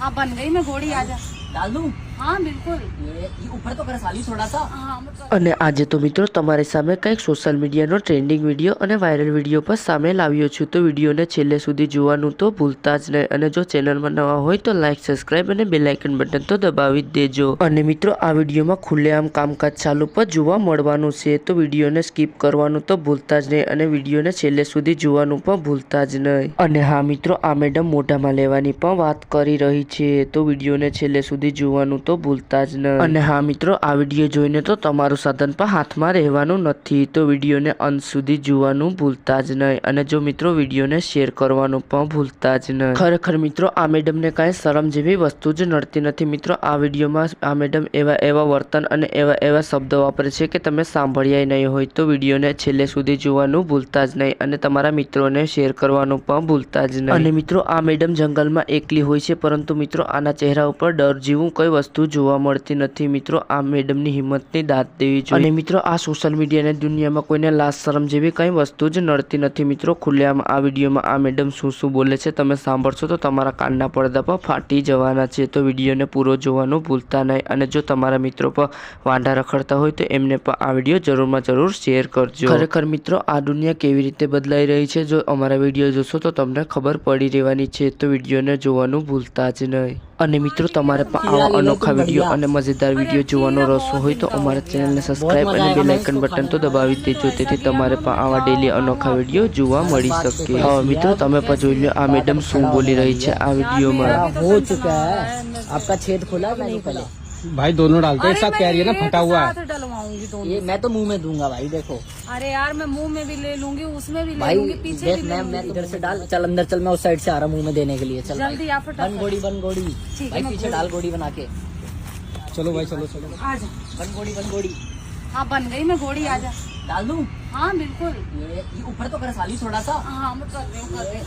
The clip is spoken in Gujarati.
हाँ बन गई मैं घोड़ी आजा डाल दूं અને આજે તો મિત્રો તમારી સામે કંઈક સોશિયલ મીડિયાનો ટ્રેન્ડિંગ વીડિયો અને વાયરલ વીડિયો પણ સામે લાવ્યો છું. તો વિડીયોને છેલ્લે સુધી જોવાનું તો ભૂલતા જ નહીં. અને જો ચેનલમાં નવા હોય તો લાઈક સબસ્ક્રાઈબ અને બેલાઇકન બટન તો દબાવી જ દેજો. અને મિત્રો આ વિડીયોમાં ખુલ્લેઆમ કામકાજ ચાલુ પર જોવા મળવાનું છે. તો વિડીયોને સ્કીપ કરવાનું તો ભૂલતા જ નહીં અને વિડીયોને છેલ્લે સુધી જોવાનું પણ ભૂલતા જ નહીં. અને હા મિત્રો આ મેડમ મોઢામાં લેવાની પણ વાત કરી રહી છે. તો વિડીયોને છેલ્લે સુધી જોવાનું તો ભૂલતા જ નહીં અને હા મિત્રો આ વીડિયો જોઈને તો તમારું સાધન પણ હાથમાં રહેવાનું નથી તો વિડીયોને અંત સુધી જોવાનું ભૂલતા જ નહીં. અને જો મિત્રો વિડીયોને શેર કરવાનું પણ ભૂલતા જ નહીં. ખરેખર મિત્રો આ મેડમને કાંઈ શરમ જેવી વસ્તુ જ નડતી નથી. મિત્રો આ વિડીયોમાં આ મેડમ એવા એવા વર્તન અને એવા એવા શબ્દો વાપરે છે કે તમે સાંભળ્યા નહીં હોય તો વિડીયોને છેલ્લે સુધી જોવાનું ભૂલતા જ નહીં અને તમારા મિત્રોને શેર કરવાનું પણ ભૂલતા જ નહીં. અને મિત્રો આ મેડમ જંગલમાં એકલી હોય છે પરંતુ મિત્રો આના ચહેરા ઉપર ડર જેવું કઈ વસ્તુ જોવા મળતી નથી. મિત્રો, આ મેડમની હિંમતની દાદ દેવી જોઈએ. અને મિત્રો, આ સોશિયલ મીડિયાની દુનિયામાં કોઈને લાશ, શરમ જેવી કંઈ વસ્તુ જ નડતી નથી. મિત્રો, ખુલ્લેઆમ આ વિડીયોમાં આ મેડમ શું શું બોલે છે તમે સાંભળશો તો તમારા કાનના પડદા પર ફાટી જવાના છે. તો વિડીયોને પૂરો જોવાનું ભૂલતા નહીં. અને જો તમારા મિત્રો પર વાંઢા રખડતા હોય તો એમને પણ આ વીડિયો જરૂરમાં જરૂર શેર કરજો. ખરેખર મિત્રો, આ દુનિયા કેવી રીતે બદલાઈ રહી છે? જો અમારા વીડિયો જોશો તો તમને ખબર પડી રહેવાની છે. તો વિડીયોને જોવાનું ભૂલતા જ નહીં. અને મિત્રો તમારે પણ આવા અનોખા વીડિયો અને મજેદાર વીડિયો જોવાનો રસ હોય તો અમારા ચેનલને સબસ્ક્રાઈબ અને બેલ લાઇકન બટન તો દબાવી દેજો તેથી તમારે પણ આવા ડેલી અનોખા વીડિયો જોવા મળી શકે. હવે મિત્રો તમે પણ જોઈ લો આ મેડમ શું બોલી રહી છે. આ વિડીયોમાં. હો ચુકા આપકા છેદ ખુલા નહીં भाई दोनों डालते हैं एक साथ कह रही है ना फटा हुआ। है डलवाऊँगी दोनों ये मैं तो मुँह में दूँगा भाई देखो। अरे यार मैं मुँह में भी ले लूँगी उसमें भी ले लूँगी पीछे देख भी मैं ले मैं लूँगी इधर से डाल चल अंदर चल मैं उस साइड से आ रहा हूँ मुँह में देने के लिए चल। जल्दी। आप बन गोड़ी बन गोड़ी। भाई पीछे गोड़ी- डाल गोड़ी बना के। चलो भाई चलो चलो। आ बन गोड़ी बन गोड़ी। हाँ बन गई मैं घोड़ी आजा डाल दूँ? हाँ बिल्कुल। ऊपर तो कर साली थोड़ा सा। हाँ मैं कर रही हूँ।